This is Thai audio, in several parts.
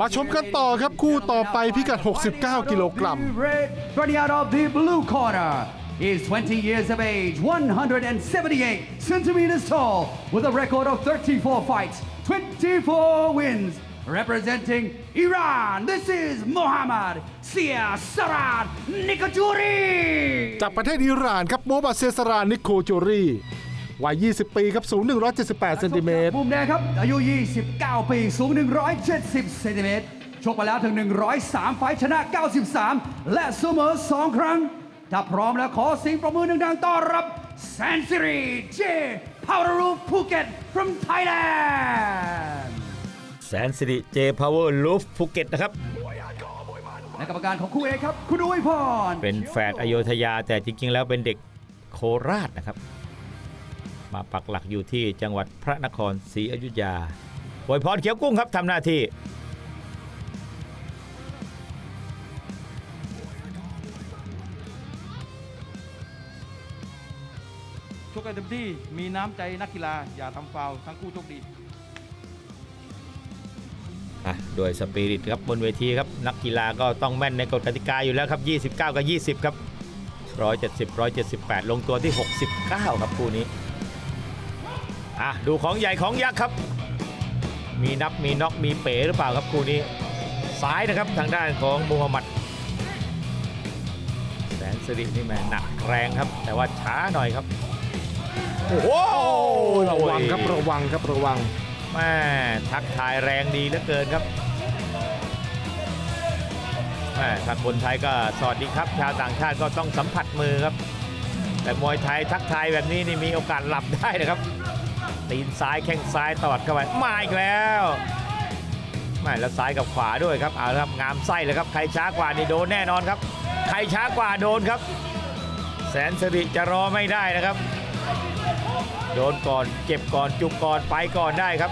มาชมกันต่อครับคู่ต่อไปพิกัด 69 กิโลกรัม Running out of the blue corner is 20 years of age, 178 centimeters tall, with a record of 34 fights, 24 wins. Representing Iran, this is Mohammad Sia Saran Nikajuri. จากประเทศอิหร่านครับโมบัตเซสรานิโคโจรี วัย 20 ปีครับ สูง 178เซนติเมตรมุมแดงครับ อายุ 29 ปี สูง 170เซนติเมตร ชกมาแล้วถึง 103 ไฟท์ชนะ 93 และเสมอ 2 ครั้ง ถ้าพร้อมแล้วขอเสียงประมือดังๆต้อนรับแซนซิรีเจพาวเดอรูภูเก็ต from Thailand แสนสิริเจพาวเวอร์ลูฟภูเก็ตนะครับ และกรรมการของคู่เอกครับ คุณอุ้ยพร เป็นแฝดอโยธยาแต่จริงๆ แล้วเป็นเด็กโคราชนะครับ มาปักหลักอยู่ที่จังหวัดพระนครศรีอยุธยาบวยพรเขียวกุ้งครับทำหน้าที่ ชกกันเต็มที่มีน้ำใจนักกีฬาอย่าทำฟาวล์ทั้งคู่โชคดี อะด้วยสปิริตครับบนเวทีครับ นักกีฬาก็ต้องแม่นในกฎกติกาอยู่แล้วครับ 29 กับ 20 ครับ 170 178 ลงตัวที่ 69 ครับคู่นี้ อะดูของใหญ่ของยักษ์ครับ มีนับมีน็อกมีเป๋หรือเปล่าครับคู่นี้ซ้ายนะครับทางด้านของมูฮัมหมัด แสนสิรินี่แหม่หนักแรงครับ แต่ว่าช้าหน่อยครับโอ้โหระวังครับระวังครับระวังแม่ทักทายแรงดีเหลือเกินครับแม่ถ้าคนไทยก็สวัสดีครับชาวต่างชาติก็ต้องสัมผัสมือครับ แต่มวยไทยทักทายแบบนี้นี่มีโอกาสหลับได้นะครับ ตีนซ้ายแข้งซ้ายตอดเข้าไปมาอีกแล้วแม่แล้วซ้ายกับขวาด้วยครับเอาละครับงามไส้เลยครับใครช้ากว่านี่โดนแน่นอนครับ ใครช้ากว่าโดนครับ แสนสิริจะรอไม่ได้นะครับ โดนก่อนเจ็บก่อนจุกก่อนไปก่อนได้ครับ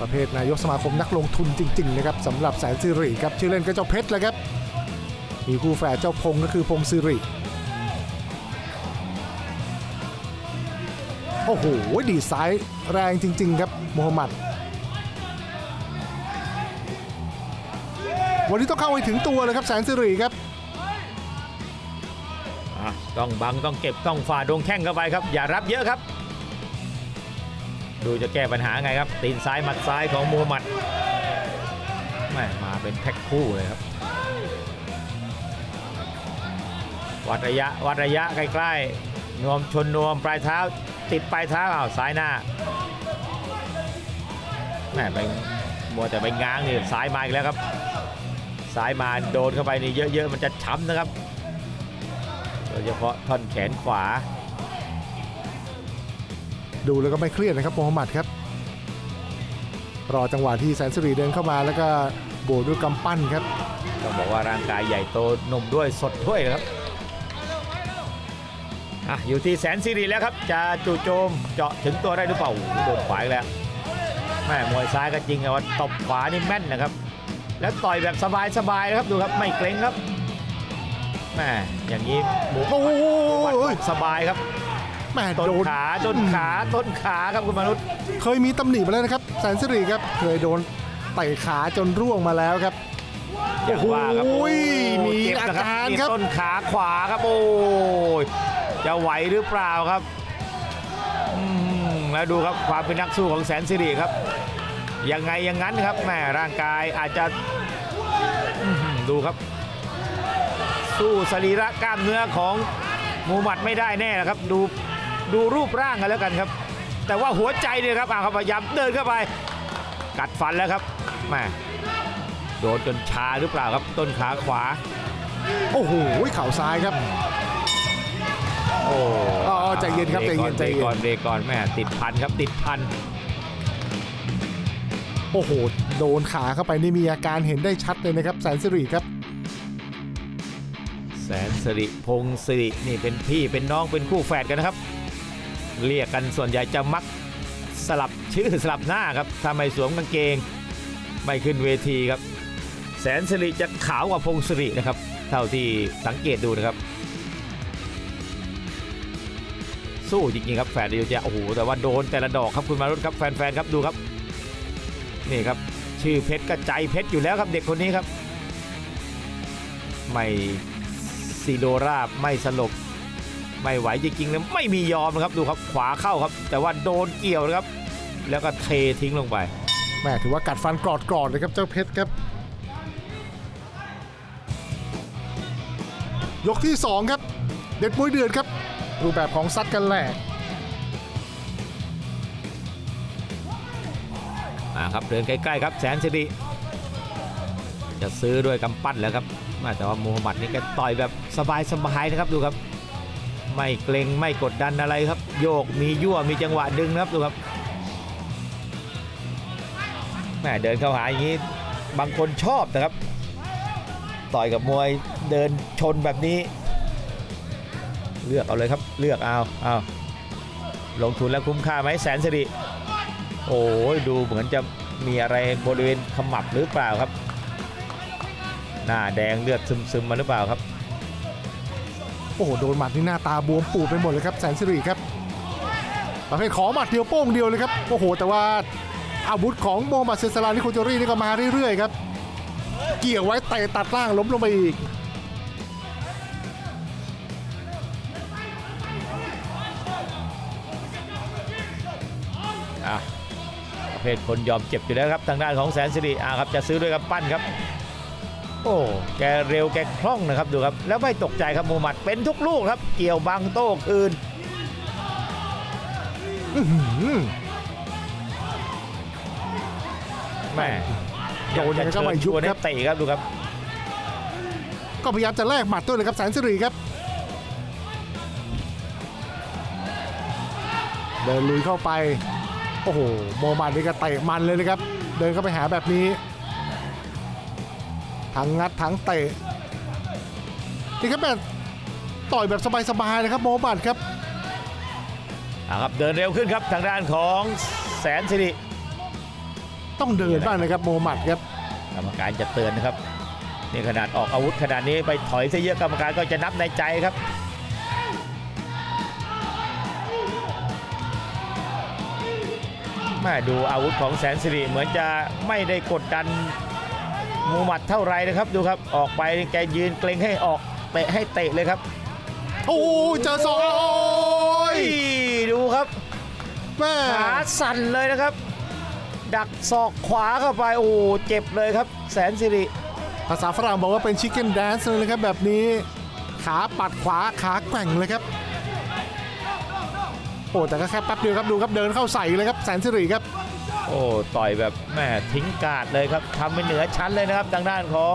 ประเภทนายกสมาคมนักลงทุนจริง ๆ นะครับสำหรับแสนสิริครับชื่อเล่นก็เจ้าเพชรแหละครับมีคู่แฝดเจ้าพงก็คือพงศิริ โอ้โห ดีดซ้ายแรงจริง ๆ ครับโมฮัมหมัด วันนี้ต้องเข้าไปถึงตัวเลยครับแสนสิริครับอะต้องบังต้องเก็บต้องฝ่าดวงแข้งเข้าไปครับ อย่ารับเยอะครับ ดูจะแก้ปัญหาไงครับ ตีนซ้ายหมัดซ้ายของมูฮัมหมัดแม่มาเป็นแพ็คคู่เลยครับ วัดระยะวัดระยะใกล้ๆนวมชนนวมปลายเท้า ติดปลายเท้าอ้าวซ้ายหน้าแม่ไปมัวแต่ไปง้างนี่ซ้ายมาอีกแล้วครับซ้ายมาโดนเข้าไปนี่เยอะๆมันจะช้ำนะครับโดยเฉพาะท่อนแขนขวา ดูแล้วก็ไม่เครียดนะครับโมฮัมหมัดครับ รอจังหวะที่แสนสิริเดินเข้ามาแล้วก็โบกด้วยกำปั้นครับต้องบอกว่าร่างกายใหญ่โตหนุ่มด้วยสดด้วยนะครับ อะอยู่ที่แสนสิริแล้วครับ จะจู่โจมเจาะถึงตัวได้หรือเปล่าโอ้โหโดนขวาอีกแล้วแม่มวยซ้ายก็จริงแต่ว่าตบขวานี่แม่นนะครับ แล้วต่อยแบบสบายๆนะครับดูครับไม่เกรงครับแม่อย่างนี้หมูโอ้ยสบายครับแม่ต้นโดนขาต้นขาต้นขาครับคุณมนุษย์ เคยมีตำหนิมาแล้วนะครับแสนสิริครับเคยโดนเตะขาจนร่วงมาแล้วครับอย่างว่าครับโอ้ยโมีเจ็บอานะการนี่ครับต้นขาขวาครับโอ้ย จะไหวหรือเปล่าครับแล้วดูครับความเป็นนักสู้ของแสนสิริครับ ยังไงอย่างนั้นครับแม่ร่างกายอาจจะดูครับ สู้สรีระกล้ามเนื้อของมูหมัดไม่ได้แน่นะครับ ดูดูรูปร่างกันแล้วกันครับ แต่ว่าหัวใจเนี่ยครับอ่าครับพยายามเดินเข้าไป กัดฟันแล้วครับแม่โดนจนชาหรือเปล่าครับต้นขาขวา โอ้โหเข่าซ้ายครับ โอ้อ๋อใจเย็นครับใจเย็นใจเย็นบรกก่อนเบรกก่อนแม่ติดพันครับติดพัน โอ้โห โดนขาเข้าไปนี่มีอาการเห็นได้ชัดเลยนะครับ แสนสิริครับ แสนสิริพงศิรินี่เป็นพี่เป็นน้องเป็นคู่แฝดกันนะครับ เรียกกันส่วนใหญ่จะมักสลับชื่อสลับหน้าครับถ้าไม่สวมกางเกง ไม่ขึ้นเวทีครับ แสนสิริจะขาวกว่าพงศิรินะครับ เท่าที่สังเกตดูนะครับ สู้จริงๆครับแฝดเดียวจะโอ้โหแต่ว่าโดนแต่ละดอกครับคุณมารุตครับแฟนๆครับดูครับ นี่ครับชื่อเพชรก็ใจายเพชรอยู่แล้วครับเด็กคนนี้ครับ ไม่ซีโดราบไม่สลบไม่ไหวจริงๆเลยไม่มียอมนะครับดูครับขวาเข้าครับ แต่ว่าโดนเกี่ยวนะครับ แล้วก็เททิ้งลงไปแม่ถือว่ากัดฟันกรอดกรอดเลยครับเจ้าเพชรครับ ยกที่ 2 ครับ เด็ดมวยเดือดครับ รูปแบบของซัดกันแหลกอาครับเดินใกล้ๆครับแสนสิริจะซื้อด้วยกำปั้นแล้วครับอ่แต่ว่ามูฮัมหมัดนี่แกต่อยแบบสบายๆนะครับดูครับ ไม่เกรงไม่กดดันอะไรครับ โยกมียั่วมีจังหวะดึงนะครับดูครับแม่เดินเข้าหาอย่างนี้บางคนชอบนะครับ ต่อยกับมวยเดินชนแบบนี้ เลือกเอาเลยครับเลือกเอาเอาลงทุนแล้วคุ้มค่าไหมแสนสิริโอ้ยดูเหมือนจะมีอะไรบริเวณขมับหรือเปล่าครับ หน้าแดงเลือดซึมๆมาหรือเปล่าครับ โอ้โหโดนหมัดนี่หน้าตาบวมปูดไปหมดเลยครับแสนสิริครับประเภทขอหมัดเดียวโป้งเดียวเลยครับโอ้โห แต่ว่าอาวุธของโมฮัมหมัดเซซาลานิโคจอรี่นี่ก็มาเรื่อยๆครับ เกี่ยวไว้เตะตัดล่างล้มลงไปอีก ภทคนยอมเจ็บอยู่แล้วครับ ทางด้านของแสนสิริอะครับจะซื้อด้วยกับปั้นครับ โอ้แกเร็วแกคล่องนะครับดูครับ แล้วไม่ตกใจครับมูฮัมหมัดเป็นทุกลูกครับ เกี่ยวบังโต้คืนอื้อหือแม่โดนยังไงก็ไม่ยุบชวนให้ครับเตะครับดูครับ ก็พยายามจะแลกหมัดด้วยเลยครับแสนสิริครับเดินลุยเข้าไป โอ้โหโมฮัมหมัดนี่ก็เตะมันเลยนะครับ เดินเข้าไปหาแบบนี้ ทั้งงัดทั้งเตะนี่ครับแบบต่อยแบบสบายๆเลยครับโมฮัมหมัดครับอะครับเดินเร็วขึ้นครับทางด้านของแสนสิริต้องเดินบ้างนะครับโมฮัมหมัดครับกรรมการจะเตือนนะครับนี่ขนาดออกอาวุธขนาดนี้ไปถอยซะเยอะกรรมการก็จะนับในใจครับ ม่ดูอาวุธของแสนสิริเหมือนจะไม่ได้กดดันมูหมัดเท่าไหรนะครับดูครับออกไปแกยืนเกรงให้ออกเตะให้เตะเลยครับ โอ้ยเจอศอกโอ้ยดูครับแม่ขาสั่นเลยนะครับ ดักศอกขวาเข้าไปโอ้เจ็บเลยครับ แสนสิริ ภาษาฝรั่งบอกว่าเป็นชิคเก้นแดนซ์เลยนะครับแบบนี้ ขาปัดขวาขาแกว่งเลยครับโอ้แต่ก็แค่แป๊บเดียวครับดูครับเดินเข้าใส่เลยครับแสนสิริครับ โอ้ต่อยแบบแม่ทิ้งการ์ดเลยครับทำไปเหนือชั้นเลยนะครับทางด้านของ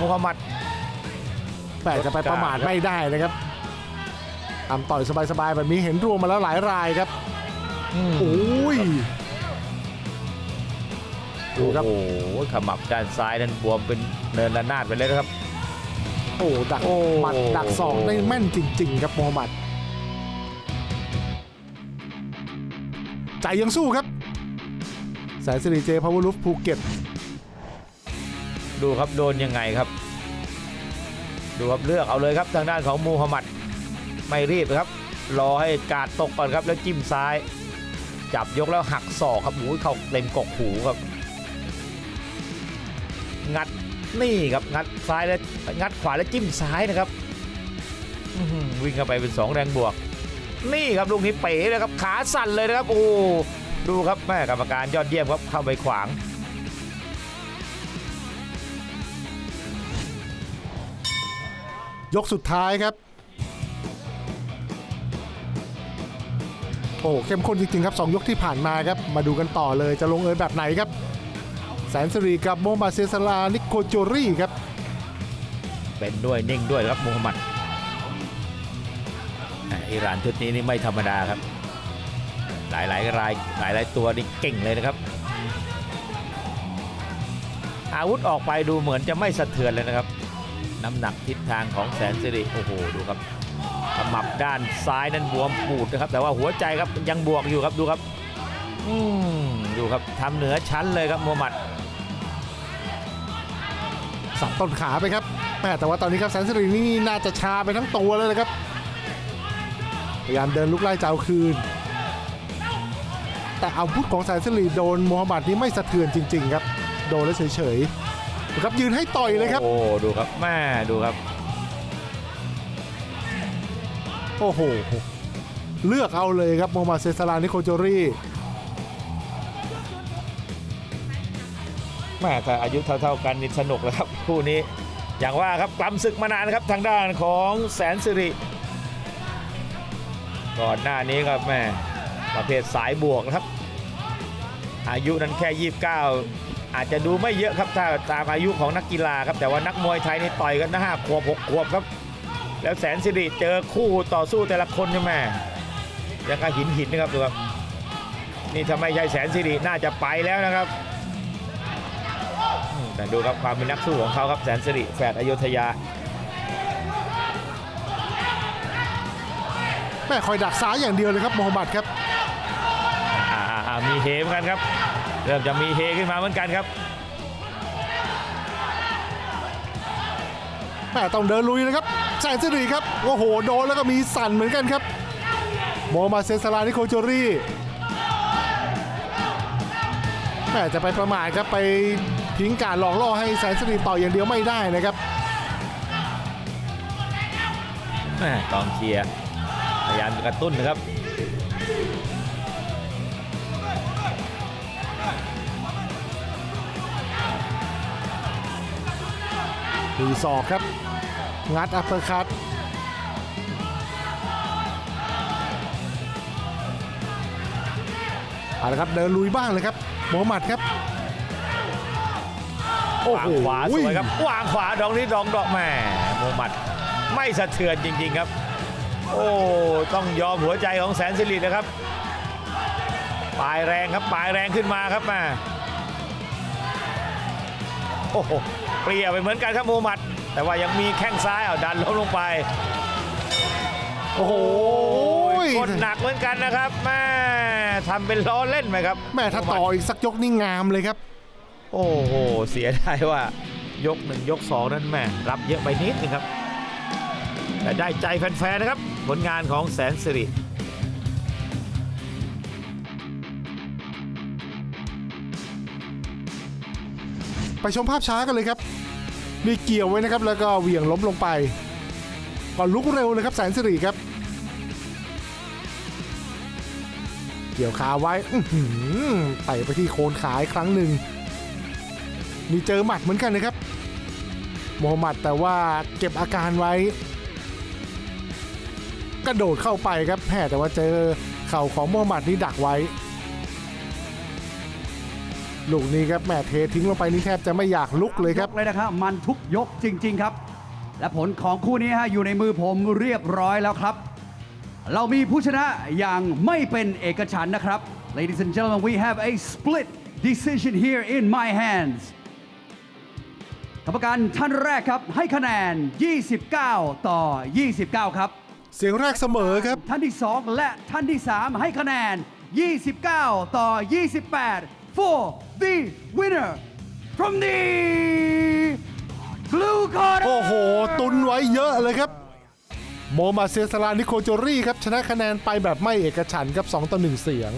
มูฮัมหมัดแต่จะไปประมาทไม่ได้นะครับทำต่อยสบายๆแบบนี้เห็นรวมมาแล้วหลายรายครับโอ้ยดูครับโอ้โหขมับด้านซ้ายนั้นบวมเป็นเนินระนาดไปเลยนะครับ โอ้ดักโอ้หมัดดักศอกได้แม่นจริง ๆ ครับโมฮัมหมัด ใจยังสู้ครับ แสนสิริเจพาวเวอร์ลูฟภูเก็ต ดูครับโดนยังไงครับ ดูครับเลือกเอาเลยครับทางด้านของมูฮัมหมัดไม่รีบนะครับ รอให้การดตกก่อนครับแล้วจิ้มซ้าย จับยกแล้วหักศอกครับโอ้ยเขาเต็มกกหูครับ งัดนี่ครับงัดซ้ายแล้วงัดขวาแล้วจิ้มซ้ายนะครับวิ่งเข้าไปเป็น 2 แรงบวก นี่ครับลูกนี้เป๋เลยครับขาสั่นเลยนะครับโอ้ดูครับแม่กรรมการยอดเยี่ยมครับเข้าไปขวางยกสุดท้ายครับ โอ้เข้มข้นจริงๆครับ2ยกที่ผ่านมาครับ มาดูกันต่อเลยจะลงเอยแบบไหนครับ แสนสิริกับโมมาเซซาลานิโคโจรี่ครับ เป็นด้วยนิ่งด้วยครับมูฮัมหมัด อิหร่านชุดนี้นี่ไม่ธรรมดาครับ หลายหลายรายหลายหลายตัวนี่เก่งเลยนะครับ อาวุธออกไปดูเหมือนจะไม่สะเทือนเลยนะครับ น้ำหนักทิศทางของแสนสิริโอ้โหดูครับขมับด้านซ้ายนั้นบวมปูดนะครับ แต่ว่าหัวใจครับยังบวกอยู่ครับดูครับอืมดูครับทำเหนือชั้นเลยครับมูฮัมหมัดสับต้นขาไปครับแม่แต่ว่าตอนนี้ครับแสนสิรินี่น่าจะชาไปทั้งตัวเลยนะครับ ยายามเดินลุกไล่เจ้าคืน แต่อาวุธของแสนสิริโดนโมฮัมหมัดนี่ไม่สะเทือนจริง ๆ ครับ โดนแล้วเฉยๆดูครับยืนให้ต่อยเลยครับ โอ้ดูครับแม่ดูครับ โอ้โห เลือกเอาเลยครับโมฮัมหมัดเซซาลานิโคโจรีแม่แต่อายุเท่า ๆกันนี่สนุกแล้วครับคู่นี้อย่างว่าครับกล้ำศึกมานานครับทางด้านของแสนสิริ ก่อนหน้านี้ครับแม่ประเภทสายบวกครับ อายุนั้นแค่ 29 อาจจะดูไม่เยอะครับถ้าตามอายุของนักกีฬาครับแต่ว่านักมวยไทยนี่ต่อยกันนะห้าขวบหกขวบครับ แล้วแสนสิริเจอคู่ต่อสู้แต่ละคนใช่ไหมยังกระหินหินนะครับดูครับนี่ถ้าไม่ใช่แสนสิริน่าจะไปแล้วนะครับ แต่ดูครับความเป็นนักสู้ของเขาครับแสนสิริแฝดอยุธยา ม่คอยดักซ้ายอย่างเดียวเลยครับโมฮัมหมัดครับอ่าอ่าอ่ามีเฮเหมือนกันครับ เริ่มจะมีเฮขึ้นมาเหมือนกันครับแม่ต้องเดินลุยนะครับแสนสิริครับโอ้โหโดนแล้วก็มีสั่นเหมือนกันครับ โมฮัมหมัดเซซาลานิโคโจรีแม่จะไปประมาทครับไปทิ้งการหลอกล่อให้แสนสิริต่อยอย่างเดียวไม่ได้นะครับแม่กองเชียร์ พยายามกระตุ้นนะครับตีศอกครับ งัดอัปเปอร์คัตเอาละครับเดินลุยบ้างเลยครับโมฮัมหมัดครับโอ้วางโหขวาสวยครับวางขวาดอกนี้ดองดอกแม่โมมัดไม่สะเทือนจริง ๆ ครับ โอ้ต้องยอมหัวใจของแสนสิรินะครับปลายแรงครับปลายแรงขึ้นมาครับแม่โอ้โหเปรียไปเหมือนกันครับโมมัด แต่ว่ายังมีแข้งซ้ายเอาดันล้มลงไป โอ้โหกดหนักเหมือนกันนะครับแม่ทำเป็นล้อเล่นไหมครับ แม่ถ้าต่ออีกสักยกนี่งามเลยครับ โอ้โห เสียดายว่า ยกหนึ่งยกสองนั้นแม่รับเยอะไปนิดนึงครับ แต่ได้ใจแฟนๆนะครับ ผลงานของแสนสิริไปชมภาพช้ากันเลยครับ มีเกี่ยวไว้นะครับ แล้วก็เหวี่ยงล้มลงไป ก่อนลุกเร็วเลยครับแสนสิริครับ เกี่ยวขาไว้อื้อหือไต่ไปที่โคนขาอีกครั้งหนึ่ง มีเจอหมัดเหมือนกันนะครับโมหมัดแต่ว่าเก็บอาการไว้ กระโดดเข้าไปครับแพ้แต่ว่าเจอเข่าของโมฮัมหมัดนี่ดักไว้ ลูกนี้ครับแหม่เททิ้งลงไปนี่แทบจะไม่อยากลุกเลยครับยกเลยนะครับมันทุกยกจริง ๆครับ และผลของคู่นี้ฮะอยู่ในมือผมเรียบร้อยแล้วครับ เรามีผู้ชนะอย่างไม่เป็นเอกฉันนะครับ Ladies and gentlemen we have a split decision here in my hands กรรมการท่านแรกครับให้คะแนน 29 ต่อ 29 ครับ เสียงแรกเสมอครับ ท่านที่ 2 และท่านที่ 3 ให้คะแนน 29 ต่อ 28 for the winner from the blue corner โอ้โห ตุนไว้เยอะเลยครับ โมมาเซซาลานิโคโจรี่ครับ ชนะคะแนนไปแบบไม่เอกฉันท์ครับ 2 ต่อ 1 เสียง